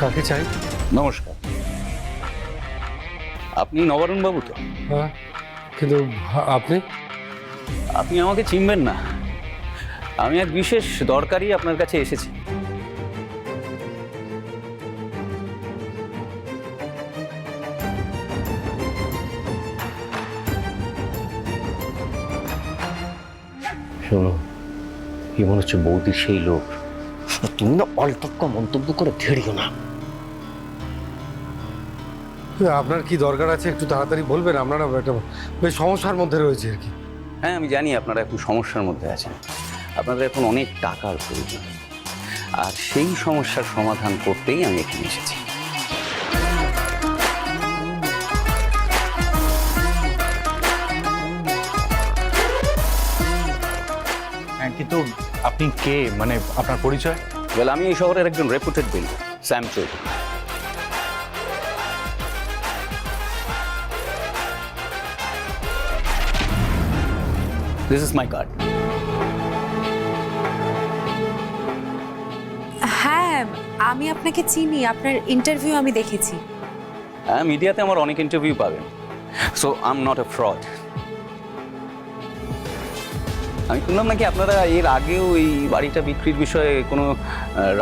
কাকে চাই? নমস্কার। আপনি নবারুণ বাবু তো? হ্যাঁ কিন্তু আপনি? আপনি আমাকে চিনবেন না। আমি এক বিশেষ দরকারি আপনার কাছে এসেছি। শোনো কি মনে হচ্ছে বৌদির সেই লোক। তুমি না অল্পক্ক মন্তব্য করে ধেড়িও না। আপনার কি দরকার আছে? একটু তাড়াতাড়ি বলবেন আপনারা একটা বেশ সমস্যার মধ্যে রয়েছে আর কি। হ্যাঁ আমি জানি আপনারা এখন সমস্যার মধ্যে আছেন। আপনাদের এখন অনেক টাকার প্রয়োজন। আর সেই সমস্যার সমাধান করতেই আমি এখানে এসেছি। হ্যাঁ কিন্তু আপনি কে মানে আপনার পরিচয় বলে আমি এই শহরের একজন reputed builder Sam Chowdhury this is my card হ্যাঁ আমি আপনাকে চিনি আপনার ইন্টারভিউ আমি দেখেছি হ্যাঁ মিডিয়াতে আমার অনেক ইন্টারভিউ পাবেন so I am not a fraud আমি শুনলাম নাকি আপনারা এর আগেও এই বাড়িটা বিক্রির বিষয়ে কোনো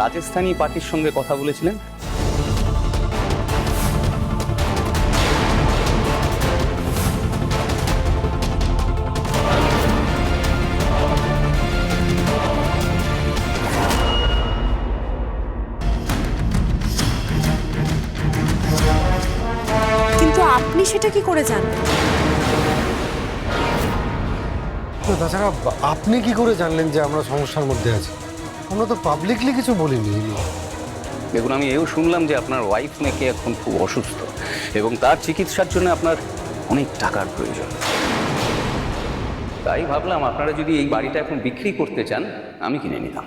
রাজস্থানী পার্টির সঙ্গে কথা বলেছিলেন? কিন্তু আপনি সেটা কি করে জানলেন? তো তাছাড়া আপনি কি করে জানলেন যে আমরা সমস্যার মধ্যে আছি? আমরা তো পাবলিকলি কিছু বলিনি। দেখুন, আমি এও শুনলাম যে আপনার ওয়াইফ নাকি এখন খুব অসুস্থ এবং তার চিকিৎসার জন্য আপনার অনেক টাকার প্রয়োজন। তাই ভাবলাম আপনারা যদি এই বাড়িটা এখন বিক্রি করতে চান, আমি কিনে নিলাম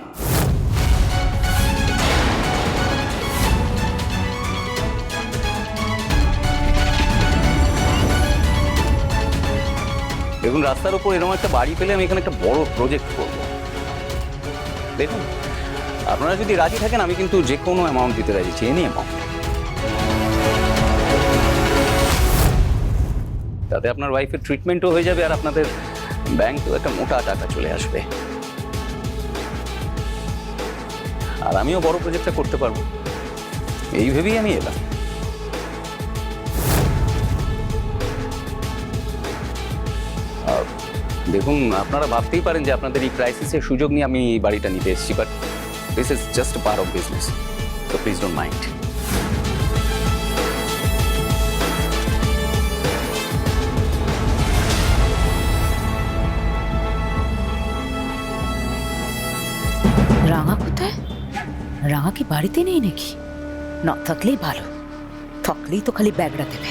দেখুন, রাস্তার উপর এরকম একটা বাড়ি পেলে আমি এখানে একটা বড় প্রজেক্ট করব। দেখুন, আপনারা যদি রাজি থাকেন, আমি কিন্তু যে কোনো অ্যামাউন্ট দিতে রাজি, চেয়ে নিয়ে অ্যামাউন্ট তাতে আপনার ওয়াইফের ট্রিটমেন্টও হয়ে যাবে আর আপনাদের ব্যাংকেও একটা মোটা টাকা চলে আসবে। আর আমিও বড় প্রজেক্টটা করতে পারব। এই ভেবেই আমি এলাম। দেখুন আপনারা ভাবতেই পারেন যে আপনাদের এই ক্রাইসিসের সুযোগ নিয়ে আমি এই বাড়িটা নিতে এসেছি but this is just part of business তো প্লিজ ডোন্ট মাইন্ড রাঙা কোথায় রাঙা কি বাড়িতে নেই নাকি না থাকলেই ভালো থাকলেই তো খালি ব্যাগড়া দেবে